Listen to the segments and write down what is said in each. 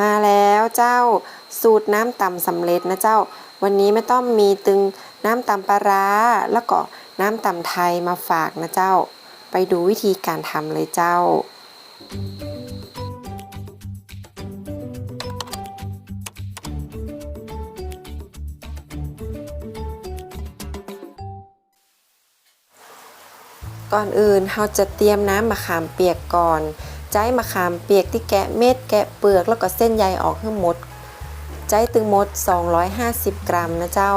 มาแล้วเจ้าสูตรน้ำตำสำเร็จนะเจ้า วันนี้ไม่ต้องมีตึงน้ำตำปลาร้าแล้วก็น้ำตำไทยมาฝากนะเจ้า ไปดูวิธีการทำเลยเจ้า ก่อนอื่นเราจะเตรียมน้ำมะขามเปียกก่อน ใจมะขามเปียกที่แกะเม็ดแกะเปลือกแล้วก็เส้นใยออกให้หมด ใจตึงหมด 250 กรัมนะเจ้า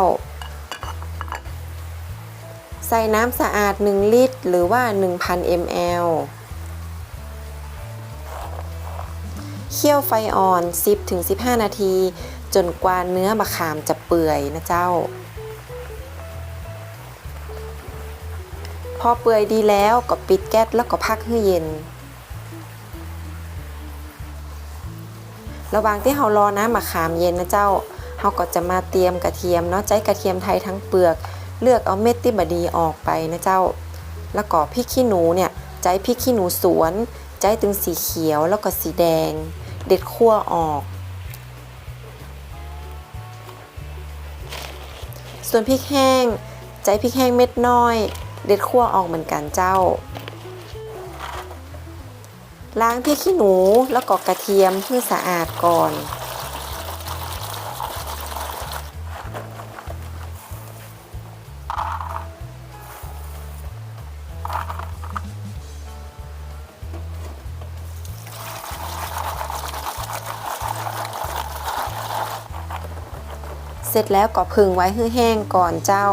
ใส่น้ำสะอาด 1 ลิตร หรือว่า 1,000 ml เคี่ยวไฟอ่อน 10-15 นาที จนกว่าเนื้อมะขามจะเปื่อยนะเจ้า พอเปื่อยดีแล้วก็ปิดแก๊สแล้วก็พักให้เย็น ระหว่างที่เรารอน้ำมะขามเย็นนะเจ้าเราก็จะมาเตรียมกระเทียมเนาะใจกระเทียมไทยทั้งเปลือก เลือกเอาเม็ดที่บดีออกไปนะเจ้า แล้วก็พริกขี้หนูเนี่ยใจพริกขี้หนูสวน ใจตึงสีเขียวแล้วก็สีแดง เด็ดขั้วออก ส่วนพริกแห้ง ใจพริกแห้งเม็ดน้อย เด็ดขั้วออกเหมือนกันเจ้า ล้างพริกขี้หนูแล้วก็กระเทียมเพื่อสะอาดก่อน เสร็จแล้วก็พึงไว้ให้แห้งก่อนเจ้า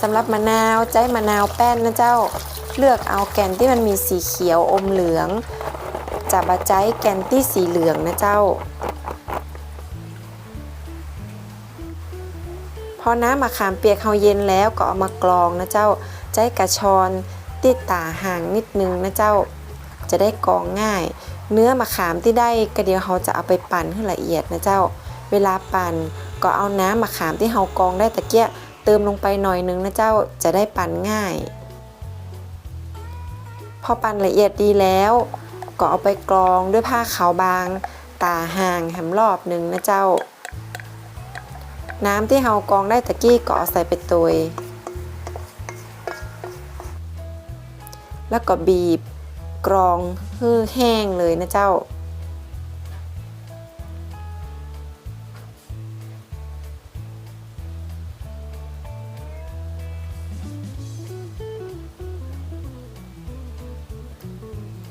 สำหรับมะนาวใจมะนาวแป้นนะเจ้าเลือกเอาแกนที่มันมีสีเขียวอมเหลืองจับะใจแกนที่สีเหลืองนะเจ้า พอน้ำมะขามเปียกเขาเย็นแล้วก็เอามากรองนะเจ้าใจกระชอนติดตาห่างนิดนึงนะเจ้า จะได้กรองง่าย เนื้อมะขามที่ได้ก็เดียวเขาจะเอาไปปั่นให้ละเอียดนะเจ้า เวลาปั่นก็เอาน้ำมะขามที่เขากรองได้ตะเกียเติมลงไปหน่อยนึงนะเจ้าจะได้ปั่นง่าย พอปั่นละเอียดดีแล้ว ก็เอาไปกรองด้วยผ้าขาวบาง ตาห่างแหมรอบหนึ่งนะเจ้า น้ำที่เฮากรองได้ตะกี้ก็เอาใส่ไปตัวยแล้วก็บีบกรองให้แห้งเลยนะเจ้า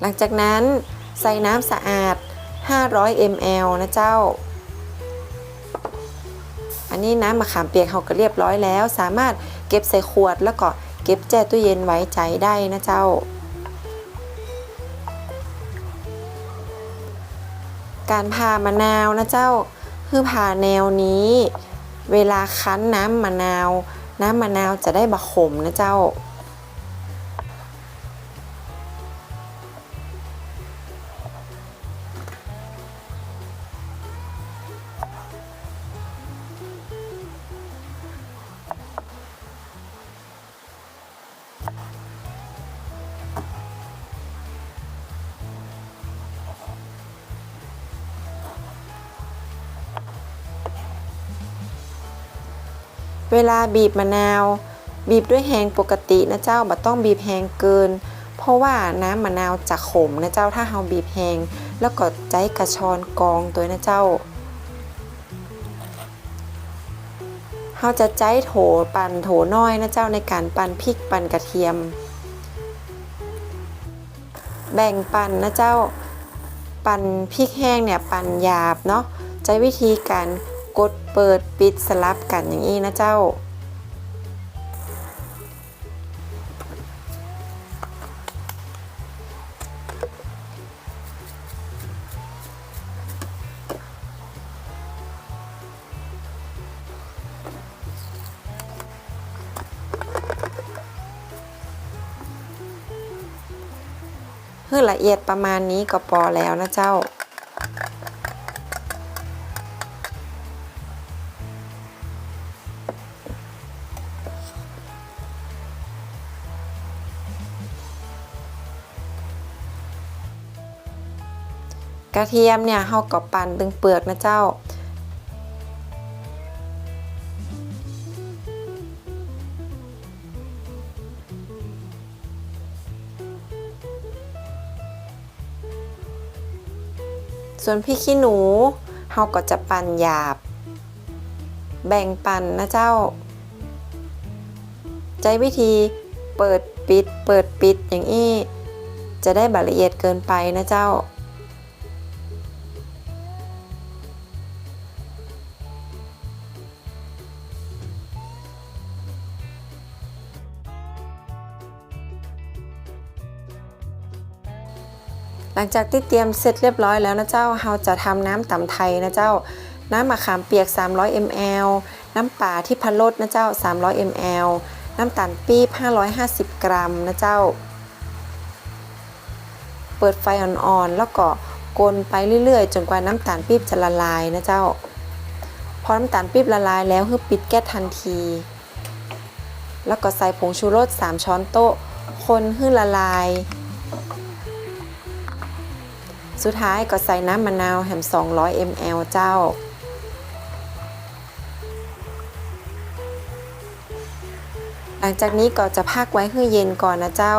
หลังจากนั้นใส่น้ำสะอาด 500 ml นะเจ้า อันนี้น้ำมะขามเปียกเขาก็เรียบร้อยแล้ว สามารถเก็บใส่ขวดแล้วก็เก็บแช่ตู้เย็นไว้ใจได้นะเจ้า การผ่ามะนาวนะเจ้า คือผ่าแนวนี้ เวลาคั้นน้ำมะนาว น้ำมะนาวจะได้บะขมนะเจ้า เวลาบีบมะนาว บีบด้วยแหงปกตินะเจ้าบ่ต้องบีบแหงเกิน เพราะว่าน้ำมะนาวจะขมนะเจ้าถ้าเฮาบีบแหงแล้วก็ใจกระชอนกองตัวนะเจ้าเฮาจะใจโถปั่นโถน้อยนะเจ้าในการปั่นพริกปั่นกระเทียม แบ่งปั่นนะเจ้า ปั่นพริกแห้งเนี่ยปั่นหยาบเนาะใช้วิธีการ เปิดปิดสลับกันอย่างนี้นะเจ้า เพื่อละเอียดประมาณนี้ก็พอแล้วนะเจ้า กระเทียมเนี่ยเฮาก็ปั่นตึงเปลือกนะเจ้า ส่วนพริกขี้หนูเฮาก็จะปั่นหยาบ แบ่งปั่นนะเจ้า ใจวิธีเปิดปิดเปิดปิดอย่างนี้ จะได้บละเอียดเกินไปนะเจ้า หลังจากที่เตรียมเสร็จเรียบร้อยแล้วนะเจ้าเราจะทำน้ำตำไทยนะเจ้า น้ำมะขามเปียก 300 ml น้ำป่าที่พะรดนะเจ้า 300 ml น้ำตาลปี๊บ550 กรัมนะเจ้า เปิดไฟอ่อนๆ แล้วก็กลไปเรื่อยๆ จนกว่าน้ำตาลปี๊บจะละลายนะเจ้า พอน้ำตาลปี๊บละลายแล้วให้ปิดแก๊สทันที แล้วก็ใส่ผงชูรส 3 ช้อนโต๊ะ คนให้ละลาย สุดท้ายก็ใส่น้ำมะนาวแฮม200 ml เจ้า หลังจากนี้ก็จะพักไว้ให้เย็นก่อนนะเจ้า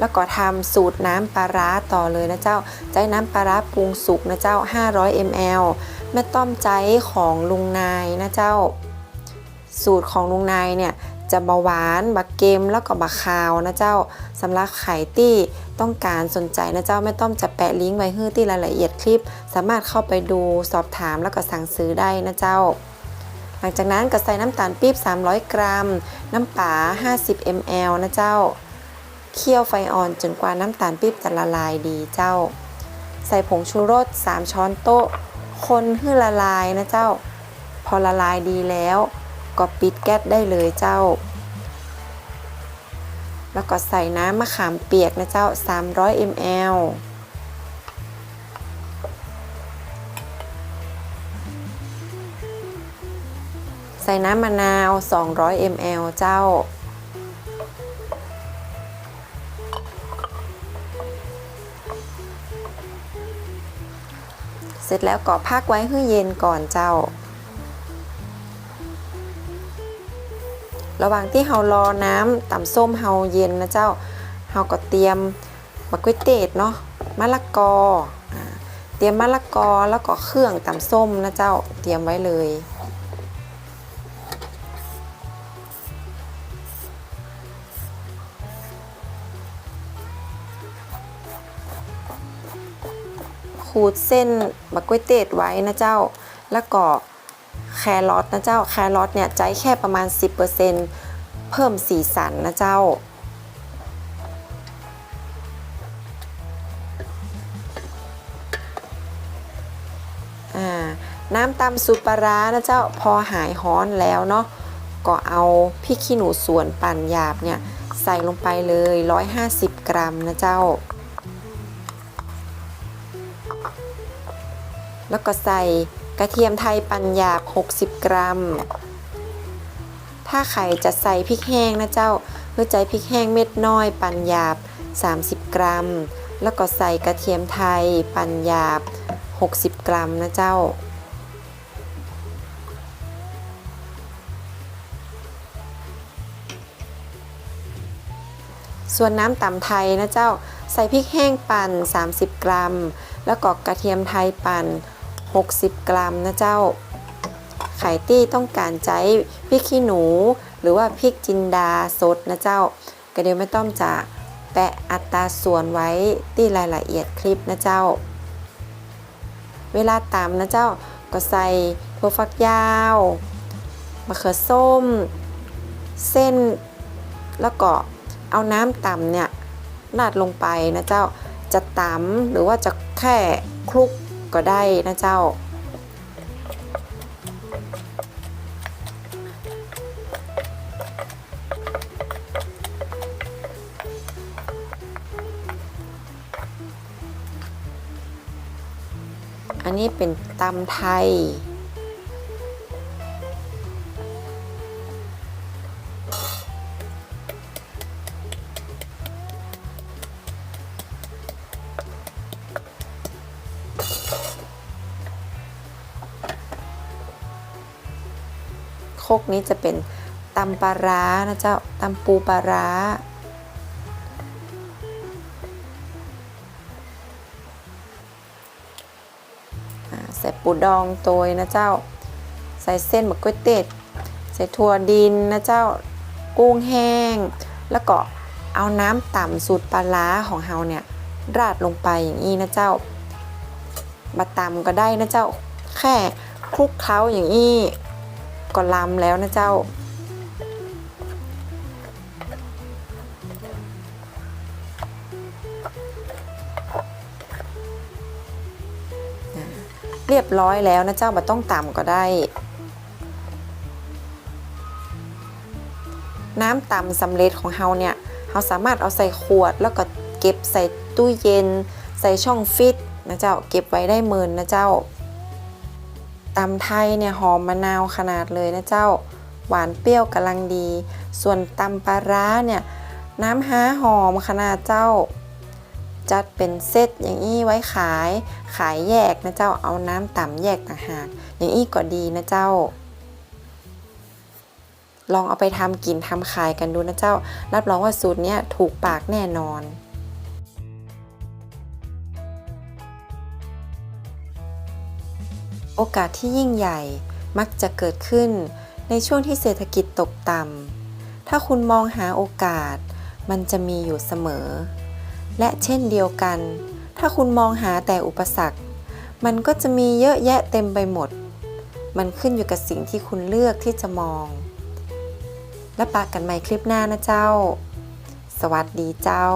แล้วก็ทำสูตรน้ำปลาร้าต่อเลยนะเจ้า ใจน้ำปลาร้าปรุงสุกนะเจ้า 500 ml แม่ต้อมใจของลุงนายนะเจ้า สูตรของลุงนายเนี่ยจะเบาหวานบะเกมแล้วก็บะคาวนะเจ้าสำหรับไข่ตี้ ต้องการสนใจนะเจ้าแม่ต้อมจะแปะลิงก์ไว้ให้ที่รายละเอียดคลิป สามารถเข้าไปดูสอบถามแล้วก็สั่งซื้อได้นะเจ้า หลังจากนั้นก็ใส่น้ำตาลปี๊บ 300 กรัม น้ำป่า50 ml นะเจ้า เคี่ยวไฟอ่อนจนกว่าน้ำตาลปี๊บจะละลายดีเจ้า ใส่ผงชูรส 3 ช้อนโต๊ะ คนให้ละลายนะเจ้า พอละลายดีแล้ว ก็ปิดแก๊สได้เลยเจ้า แล้วก็ใส่น้ำมะขามเปียกนะเจ้า 300 ml ใส่น้ำมะนาว 200 ml เจ้า เสร็จแล้วก็พักไว้ให้เย็นก่อนเจ้า ระหว่างที่เฮารอน้ำต่ำส้มเฮาเย็นนะเจ้าเฮาก็เตรียมมะกวยเตดเนาะมะละกออเตรียมมะละกอแล้วก็เครื่องต่ำส้มนะเจ้าเตรียมไว้เลยขูดเส้นมะกวยเตดไว้นะเจ้า แล้วก็ แครอทนะเจ้าแครอทเนี่ยใจแค่ประมาณ 10%เพิ่มสีสันนะเจ้าอ่าน้ำตำสูตรปลาร้านะเจ้าพอหายฮ้อนแล้วเนาะก็เอาพริกขี้หนูส่วนปั่นหยาบเนี่ยใส่ลงไปเลย 150 กรัมนะเจ้า แล้วก็ใส่ กระเทียมไทยปั่นหยาบ 60 กรัม ถ้าใครจะใส่พริกแห้งนะเจ้าเพื่อใจพริกแห้งเม็ดน้อย ปั่นหยาบ 30 กรัม แล้วก็ใส่กระเทียมไทย ปั่นหยาบ 60 กรัมนะเจ้า ส่วนน้ำตำไทยนะเจ้า ใส่พริกแห้งปั่น 30 กรัม แล้วก็กระเทียมไทยปั่น 60 กรัมนะเจ้า ไข่ตี้ต้องการใจพริกขี้หนู หรือว่าพริกจินดาสดนะเจ้า ก็เดี๋ยวไม่ต้องจะแปะอัตราส่วนไว้ที่รายละเอียดคลิปนะเจ้า เวลาตำนะเจ้าก็ใส่ถั่วฝักยาวมะเขือส้ม เส้นแล้วก็เอาน้ำตำเนี่ยราดลงไปนะเจ้าจะตำหรือว่าจะแค่คลุก ก็ได้นะเจ้า อันนี้เป็นตำไทย คกนี้จะเป็นตำปลาร้านะเจ้าตำปูปลาร้าอ่าใส่ปูดองโตยนะเจ้า ใส่เส้นมะกล้วยเต็ดใส่ถั่วดินนะเจ้ากุ้งแห้ง แล้วก็เอาน้ำต่ำสูตรปลาร้าของเฮาเนี่ยราดลงไปอย่างนี้นะเจ้ามาตำก็ได้นะเจ้า แค่คลุกเคล้าอย่างนี้ ก็ลำแล้วนะเจ้า เรียบร้อยแล้วนะเจ้ามาต้องต่ำก็ได้ น้ำต่ำสำเร็จของเฮาเนี่ยเราสามารถเอาใส่ขวดแล้วก็เก็บใส่ตู้เย็น ใส่ช่องฟิตนะเจ้า เก็บไว้ได้หมื่นนะเจ้า ตำไทยเนี่ยหอมมะนาวขนาดเลยนะเจ้า หวานเปรี้ยวกำลังดี ส่วนตำปลาร้าเนี่ยน้ำฮ้าหอมขนาดเจ้า จัดเป็นเซตอย่างอี้ไว้ขาย ขายแยกนะเจ้าเอาน้ำต่ำแยกต่างหาก อย่างอี้ก็ดีนะเจ้า ลองเอาไปทำกินทำขายกันดูนะเจ้า รับรองว่าสูตรเนี้ยถูกปากแน่นอน โอกาสที่ยิ่งใหญ่มักจะเกิดขึ้นในช่วงที่เศรษฐกิจตกต่ำ ถ้าคุณมองหาโอกาส มันจะมีอยู่เสมอ และเช่นเดียวกัน ถ้าคุณมองหาแต่อุปสรรค มันก็จะมีเยอะแยะเต็มไปหมด มันขึ้นอยู่กับสิ่งที่คุณเลือกที่จะมอง แล้วปากกันใหม่คลิปหน้านะเจ้า สวัสดีเจ้า